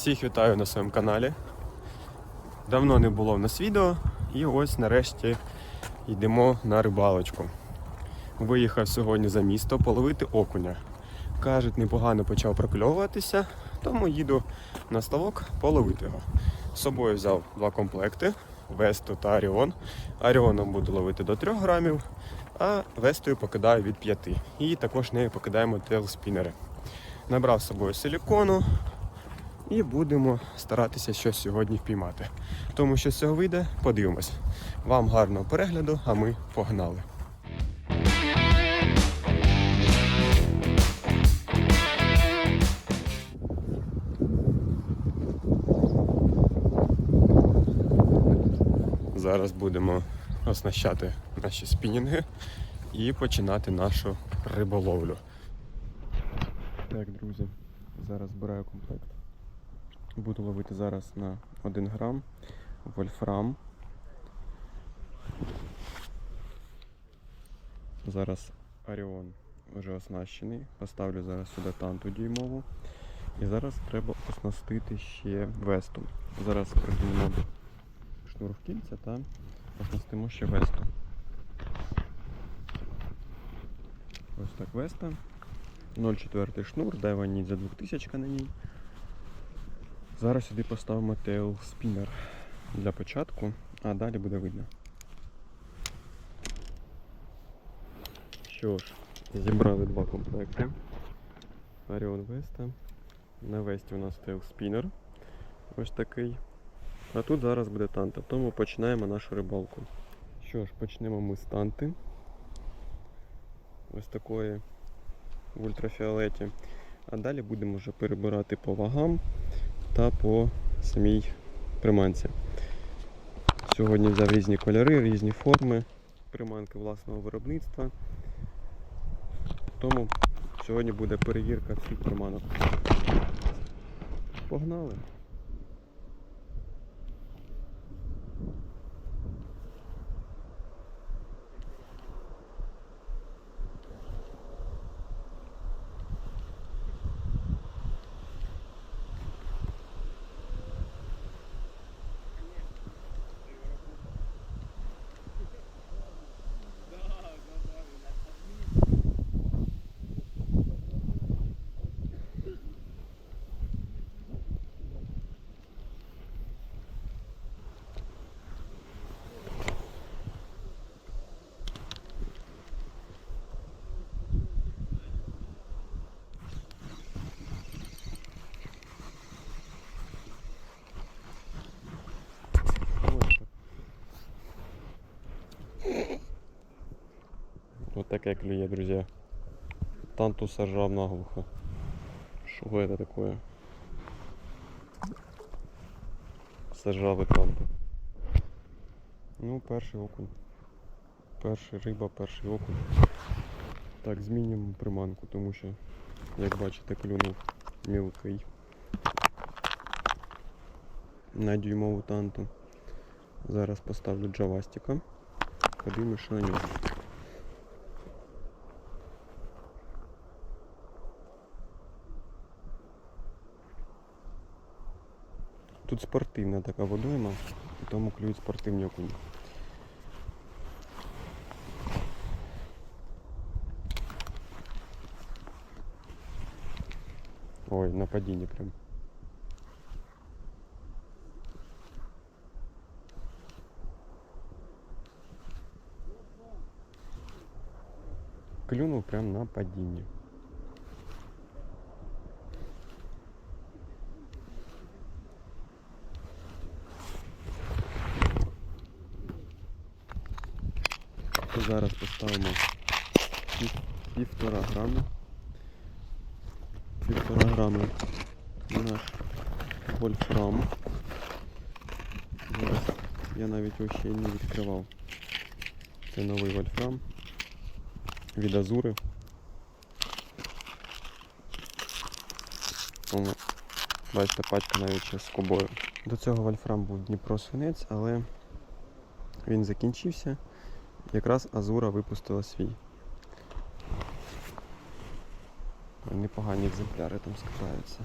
Всіх вітаю на своєму каналі. Давно не було в нас відео, і ось нарешті йдемо на рибалочку. Виїхав сьогодні за місто половити окуня. Кажуть, непогано почав прокльовуватися, тому їду на ставок половити його. З собою взяв два комплекти Весту та Аріон. Аріоном буду ловити до 3 грамів, а Вестою покидаю від 5. І також нею покидаємо тейлспінери. Набрав з собою силікону, і будемо старатися щось сьогодні впіймати. Тому що з цього вийде, подивимось. Вам гарного перегляду, а ми погнали. Зараз будемо оснащати наші спінінги і починати нашу риболовлю. Так, друзі, зараз збираю комплект. Буду ловити зараз на 1 грам вольфрам. Зараз Оріон вже оснащений. Поставлю зараз сюди танту дюймову. І зараз треба оснастити ще весту. Зараз приділимо шнур в кільця та оснастимо ще весту. Ось так веста. 0,4 шнур, дайва ніт за 2000 на ній. Зараз сюди поставимо тейл спінер для початку, а далі буде видно. Що ж, зібрали два комплекти. Orion Vesta. На Весті у нас тейл спінер. Ось такий. А тут зараз буде танта, тому починаємо нашу рибалку. Що ж, почнемо ми з танти. Ось такої в ультрафіолеті. А далі будемо вже перебирати по вагам та по самій приманці. Сьогодні взяв різні кольори, різні форми, приманки власного виробництва. Тому сьогодні буде перевірка всіх приманок. Погнали! Ось так. Такая клює, друзья. Танту сожрал наглухо. Что это такое? Сожрав танту. Ну, перший окунь. Перший риба, перший окунь. Так, змінюємо приманку, тому що, як бачите, клюнув мілкий. На дюймову танту. Зараз поставлю джавастика. Подивимось, що на нього. Тут спортивна така водойма, і тому клюють спортивні окуні. Ой, на падінні прям. Клюнув прям на падінні. Зараз поставимо пів, півтора грами. Півтора грами наш вольфрам. Зараз я навіть його ще не відкривав. Це новий вольфрам від Азури. О, Бачите, пачка навіть ще з кобою. До цього вольфрам був Дніпро свинець, але він закінчився. Якраз Азура випустила свій. Непогані екземпляри там складаються.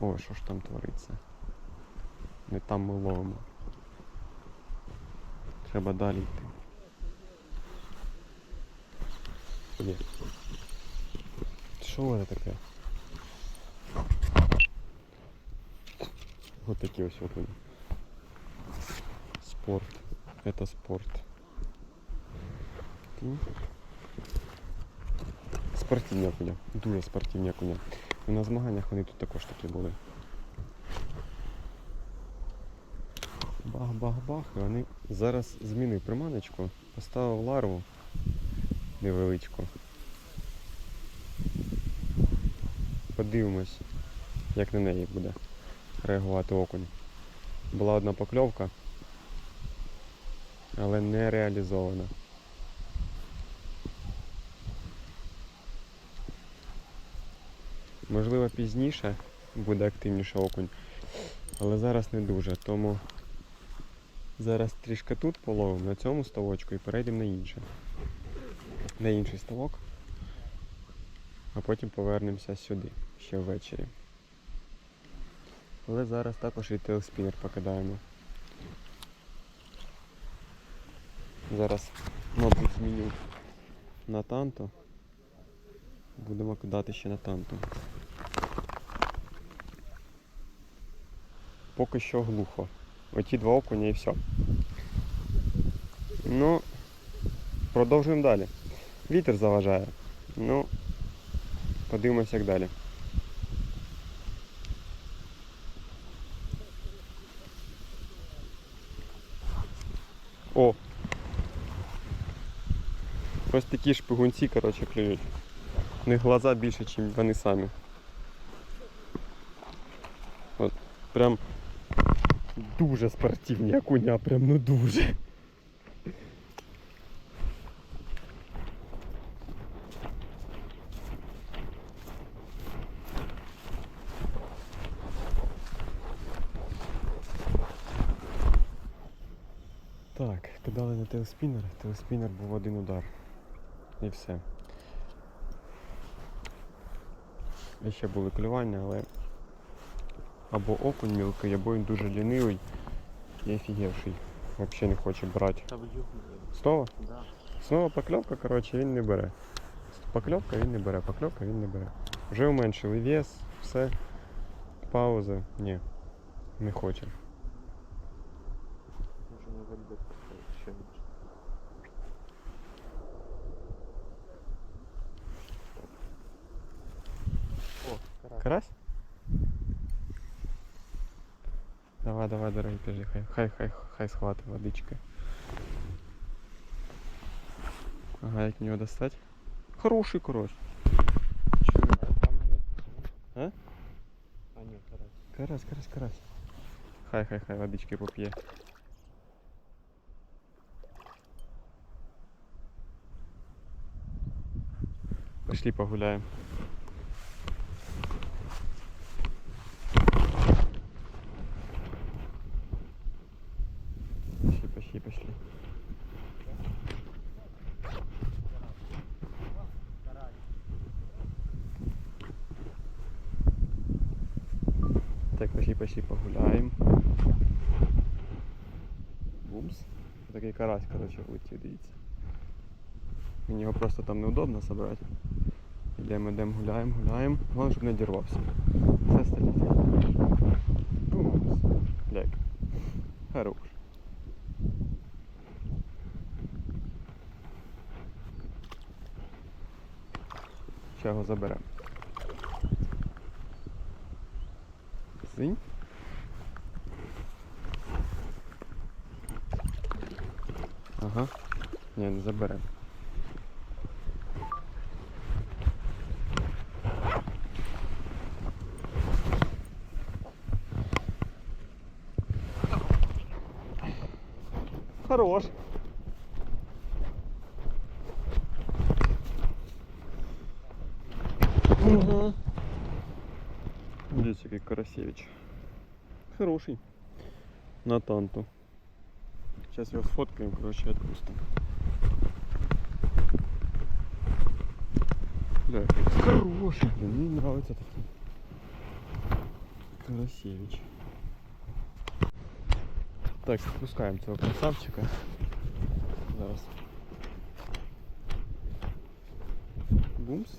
О, що ж там твориться? Не там ми ловимо. Треба далі йти. Ні. Що це таке? Вот такі ось окуні. Спорт. Это спорт. Спортивні окуня. Дуже спортивні окуня. І на змаганнях вони тут також такі були. Бах-бах-бах. І вони зараз змінив приманочку, поставив ларву невеличку. Подивимось, як на неї буде реагувати окунь. Була одна покльовка, але не реалізована. Можливо, пізніше буде активніше окунь, але зараз не дуже, тому зараз трішки тут половимо на цьому ставочку і перейдемо на інше. На інший ставок, а потім повернемося сюди ще ввечері. Але зараз також і телеспінер покидаємо. Зараз, мабуть, зміню на танту. Будемо кидати ще на танту. Поки що глухо. Оті два окуня і все. Ну, продовжуємо далі. Вітер заважає. Ну, подивимося як далі. О! Ось такі шпигунці, коротше, клюють. У них глаза більше, ніж вони самі. От, прям дуже спортивні окуня, прям ну дуже. Так, кидали на телеспінер. Телеспінер був один удар. І все. І ще були клювання, але або окунь мілкий, або він дуже лінивий і офігевший. Взагалі не хоче брати. Знову? Да. Знову покльовка, коротше, він не бере. Покльовка він не бере, покльовка він не бере. Вже уменшили вес, все. Пауза. Ні. Не хоче. Може не вельбет карась. Давай, давай, дорогий, кажи, хай, хай, хай, хай схватить водички. Ага, як нього достать? Хороший. А нет. А? А ні, карась. Карась, карась, карась. Хай, хай, хай, водички поп'є. Пошли погуляем. Пошли, пошли. Так, пошли, пошли погуляем. Бумс. Такий карась, короче, влетів, дивіться. Мені його просто там неудобно собрати. Йдемо, йдемо, гуляємо, гуляємо. Головне, щоб не дірвався. Все стоїть. Бумс. Ляк. Хорош. Ще його заберемо. Зинь. Ага. Ні, не заберемо. Хорош. Угу. Дивіться, який Карасевич. Хороший. На танту. Сейчас его сфоткаем, короче, отпустим. Бля, хороший, блин, мне нравится такие. Карасевич. Так, спускаємо цього красавчика. Зараз. Бумс.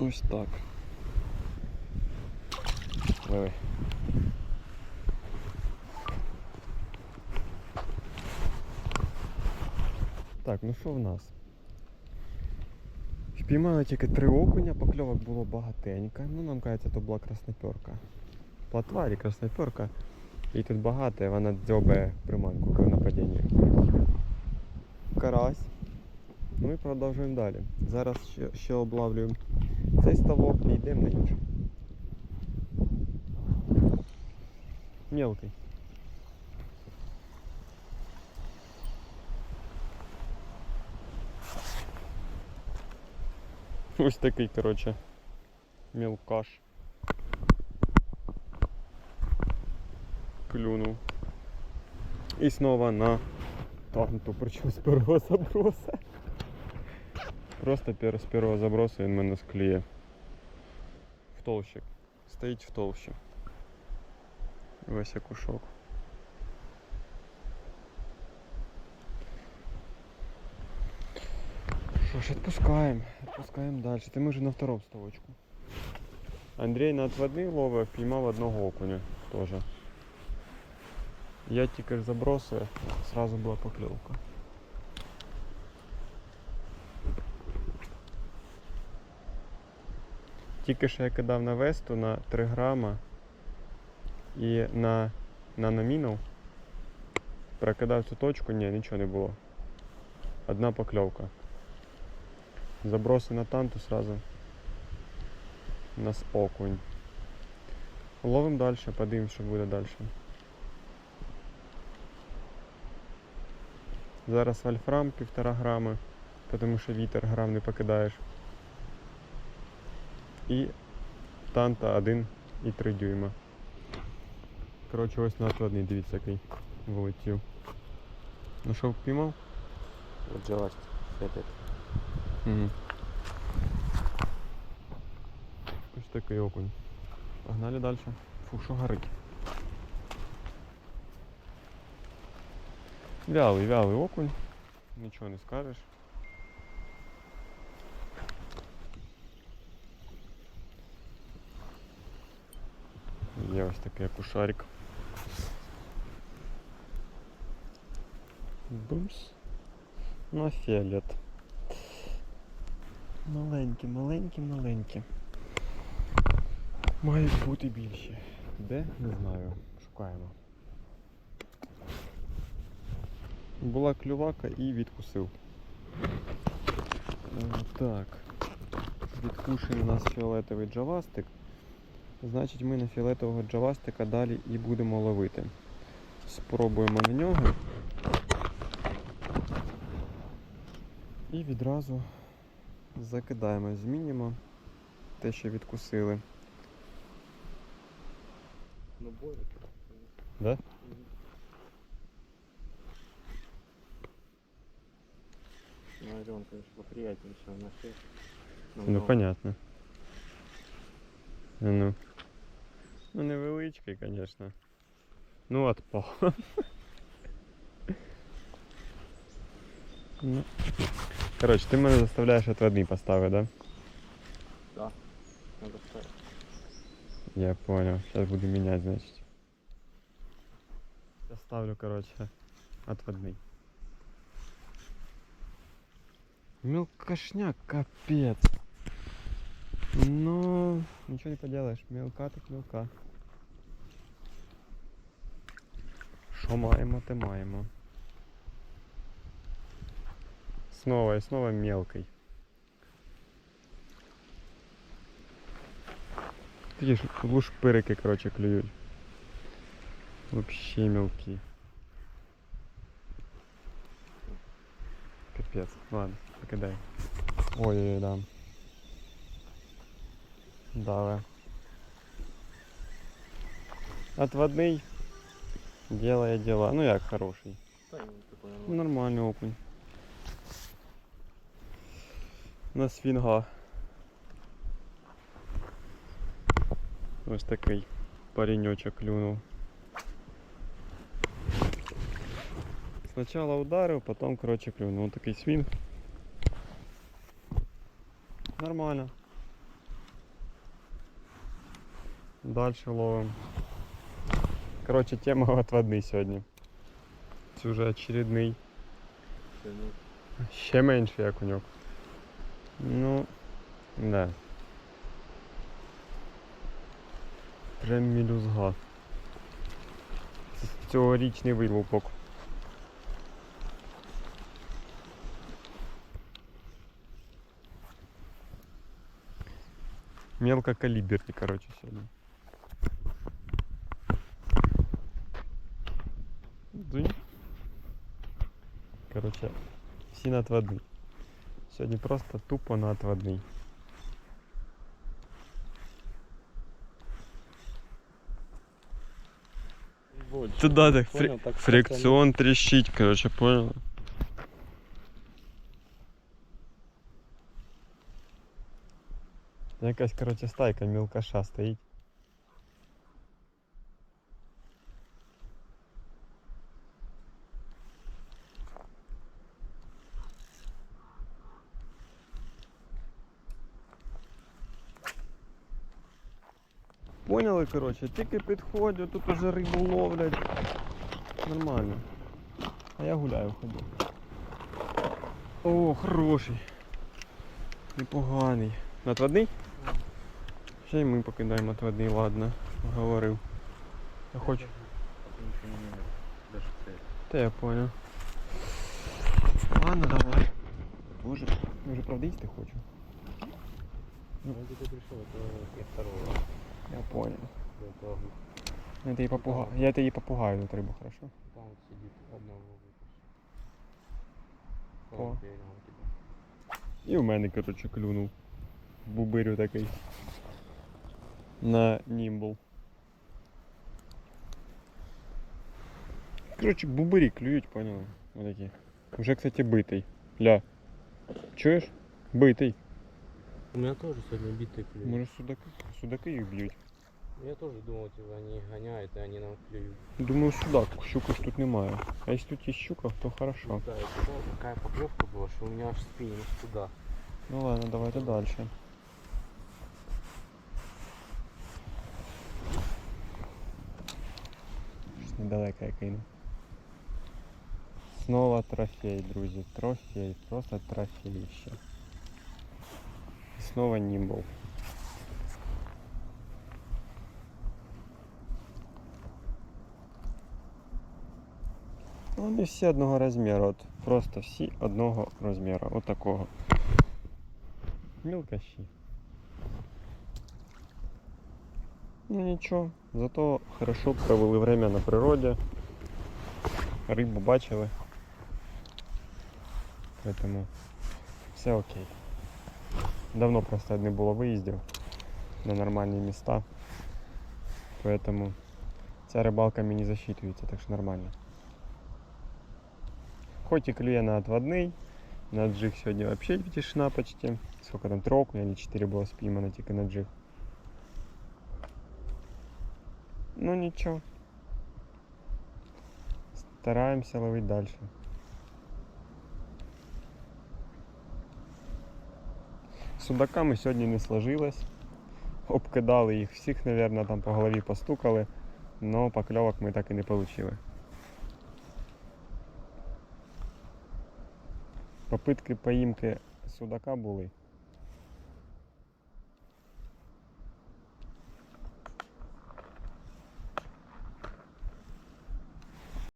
Ось так. Давай. Так, ну що в нас? Впіймали тільки три окуня, покльовок було багатенько. Ну, нам кажеться, то була красноперка. Платва і красноперка. І тут багато, і вона дзьобає приманку при нападінні. Карась. Ну і продовжуємо далі. Зараз ще, ще облавлюємо цей ставок і йдемо на інший. Мелкий. Ось такий, коротше, мілкаш. Клюнув. І знову на танту, причому з першого заброса. Просто з першого забросу він мене скліє. В толщик. Стоїть в толщі. Весь кушок. Що ж, відпускаємо. Відпускаємо далі. Ти ми на второму ставочку. Андрій на отводний ловив, піймав одного окуня теж. Я тільки забросив, сразу була покльовка. Тільки що я кидав на весту на 3 грама і на, на. Прокидав цю точку, ні, нічого не було. Одна покльовка. Заброси на танту сразу. У нас окунь. Ловим далі, подивимось, що буде далі. Зараз вольфрам півтора грами, тому що вітер грам не покидаєш. І танта 1,3 дюйма. Коротше, ось на отводний, дивіться, який вилетів. Ну що, впіймав? Угу. Ось такий окунь. Погнали далі. Фу, що горить. Вялий, вялий окунь. Нічого не скажеш. Є ось такий акушарик. Бумс. На фіолет. Маленькі, маленькі, маленькі. Мають бути більші. Де? Не знаю. Шукаємо. Була клювака і відкусив. Е, Так. Відкушений у нас фіолетовий джавастик. Значить ми на фіолетового джавастика далі і будемо ловити. Спробуємо на нього. І відразу закидаємо, змінимо те, що відкусили. Ну, борик. Да? Ну, Орел, конечно, поприятнее, чем на. Ну понятно. А Ну. Ну невеличкий, звісно. Ну отпав. ну. Коротше, ти мене заставляєш отводний поставити, да? Да. Надо ставить. Я понял. Сейчас буду менять, значит. Я ставлю, короче, отводный. Мелкошняк, капец. Ну, ничего не поделаешь. Мелка так мелка. Що маємо, те маємо. Снова и снова мелкий. Такі ж лушпирики, короче, клюють. Вообще мелкі. Капець. Ладно, покидай. Ой-ой-ой, да. Давай. Отводний. Делає дела. Ну як хороший. Да, не такой, Ну, нормальний окунь. На свінга. Ось такий пареньочок клюнув. Спочатку ударив, потім, коротше, клюнув. Ось такий свінг. Нормально. Дальше ловим. Короче, тема отводный сьогодні. Це вже очередний. Все, ну, Ще менший окуньок. Ну, да. Прям мілюзга. Це цьогорічний вилупок. Мелкокалиберный, короче, сегодня. Короче, всі на отводний. Сьогодні просто тупо на отводний. больше. Туда так фри- Понял, так фрикцион трещить, короче, понял? Якась, короче, стайка мілкаша стоїть. Поняли, короче, тільки підходжу, тут уже рибу ловлять. Нормально. А я гуляю ходу. О, хороший. Непоганий. Отводний? Ще й ми покидаємо отводний, ладно. Говорив. Я хочу. Та я понял. Ладно, давай. Боже, я вже правда їсти хочу. Ну, ты пришел, это я второго. Я понял. Я тебе попугаю. Я тебе попугаю рибу, хорошо? Там вот сидит одного тебя. І в мене, коротше, клюнув. Бубирю такий. На німбл. Коротше, бубирі клюють, поняли? Отакі. Уже, кстати, битий. Ля. Чуєш? Битий. У меня тоже сегодня битый клюв. Може судаки? Судаки їх б'ють. Я тоже думал, типа, они гоняют, и они нам клюют. Думаю, судак, щуки ж тут немає. А якщо тут є щука, то хорошо. Да, и туда такая поклевка была, что у меня аж спиннинг туда. Ну ладно, давайте дальше. Щось недалеко я кину. Снова трофей, друзі. Трофей, просто трофеище. І снова німбл. Вони всі одного розміру, от просто всі одного розміру, от такого. Мілкаші. Ну нічого, зато хорошо провели время на природі. Рибу бачили. Поэтому все окей. Давно просто не було виїздів на нормальні міста. Поэтому ця рибалка мені засчитується, так що нормально. Хоть и клює на отводний, на джиг сьогодні вообще тишина почти. Сколько там, три окуня или четыре было спіймано тільки на джиг. Ну нічого. Стараємося ловити далі. Судаками сьогодні не сложилось. Обкидали їх всіх, мабуть, там по голові постукали, але покльовок ми так і не отримали. Попитки поїмки судака були.